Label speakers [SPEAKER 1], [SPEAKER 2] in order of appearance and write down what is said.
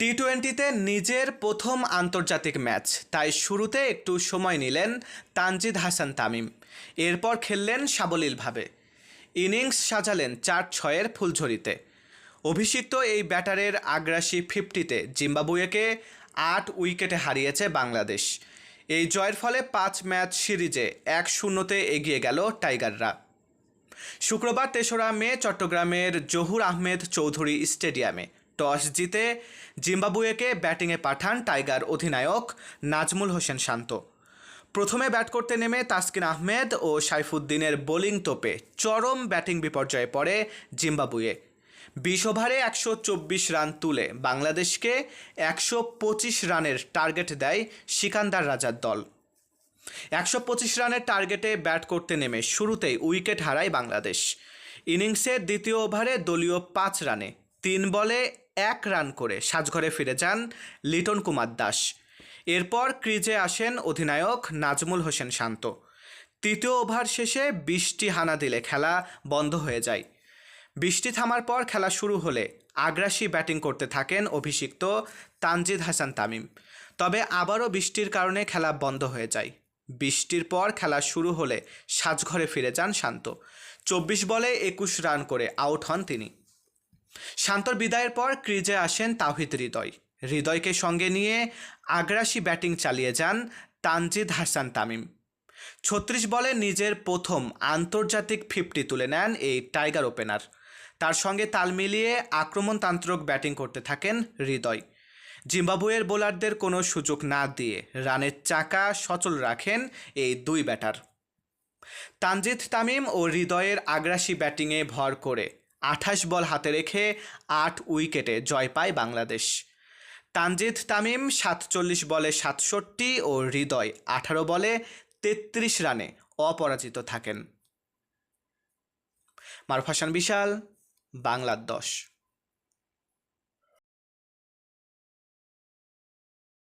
[SPEAKER 1] টি টোয়েন্টিতে নিজের প্রথম আন্তর্জাতিক ম্যাচ। তাই শুরুতে একটু সময় নিলেন তানজিদ হাসান তামিম। এরপর খেললেন সাবলীলভাবে। ইনিংস সাজালেন চার ছয়ের ফুলঝুরিতে। অভিষিক্ত এই ব্যাটারের আগ্রাসী ফিফটিতে জিম্বাবুয়েকে আট উইকেটে হারিয়েছে বাংলাদেশ। এই জয়ের ফলে পাঁচ ম্যাচ সিরিজে এক শূন্যতে এগিয়ে গেল টাইগাররা। শুক্রবার তেসরা মে চট্টগ্রামের জহুর আহমেদ চৌধুরী স্টেডিয়ামে টস জিতে জিম্বাবুয়েকে ব্যাটিংয়ে পাঠান টাইগার অধিনায়ক নাজমুল হোসেন শান্ত। প্রথমে ব্যাট করতে নেমে তাসকিন আহমেদ ও সাইফুদ্দিনের বোলিং তোপে চরম ব্যাটিং বিপর্যয়ে পড়ে জিম্বাবুয়ে। বিশ ওভারে একশো চব্বিশ রান তুলে বাংলাদেশকে একশো পঁচিশ রানের টার্গেট দেয় সিকান্দার রাজার দল। একশো পঁচিশ রানের টার্গেটে ব্যাট করতে নেমে শুরুতেই উইকেট হারায় বাংলাদেশ। ইনিংসের দ্বিতীয় ওভারে দলীয় পাঁচ রানে তিন বলে এক রান করে সাজঘরে ফিরে যান লিটন কুমার দাস। এরপর ক্রিজে আসেন অধিনায়ক নাজমুল হোসেন শান্ত। তৃতীয় ওভার শেষে বৃষ্টি হানা দিলে খেলা বন্ধ হয়ে যায়। বৃষ্টি থামার পর খেলা শুরু হলে আগ্রাসী ব্যাটিং করতে থাকেন অভিষিক্ত তানজিদ হাসান তামিম। তবে আবারও বৃষ্টির কারণে খেলা বন্ধ হয়ে যায়। বৃষ্টির পর খেলা শুরু হলে সাজঘরে ফিরে যান শান্ত। চব্বিশ বলে একুশ রান করে আউট হন তিনি। শান্তর বিদায়ের পর ক্রিজে আসেন তাহিদ হৃদয়। হৃদয়কে সঙ্গে নিয়ে আগ্রাসী ব্যাটিং চালিয়ে যান তানজিদ হাসান তামিম। ছত্রিশ বলে নিজের প্রথম আন্তর্জাতিক ফিফটি তুলে নেন এই টাইগার ওপেনার। তার সঙ্গে তাল মিলিয়ে আক্রমণতান্ত্রক ব্যাটিং করতে থাকেন হৃদয়। জিম্বাবুয়ের বোলারদের কোনো সুযোগ না দিয়ে রানের চাকা সচল রাখেন এই দুই ব্যাটার। তানজিদ তামিম ও হৃদয়ের আগ্রাসী ব্যাটিংয়ে ভর করে আঠাশ বল হাতে রেখে আট উইকেটে জয় পায় বাংলাদেশ। তানজিদ তামিম সাতচল্লিশ বলে সাতষট্টি ও হৃদয় আঠারো বলে তেত্রিশ রানে অপরাজিত থাকেন। মারফাসান বিশাল বাংলার দশ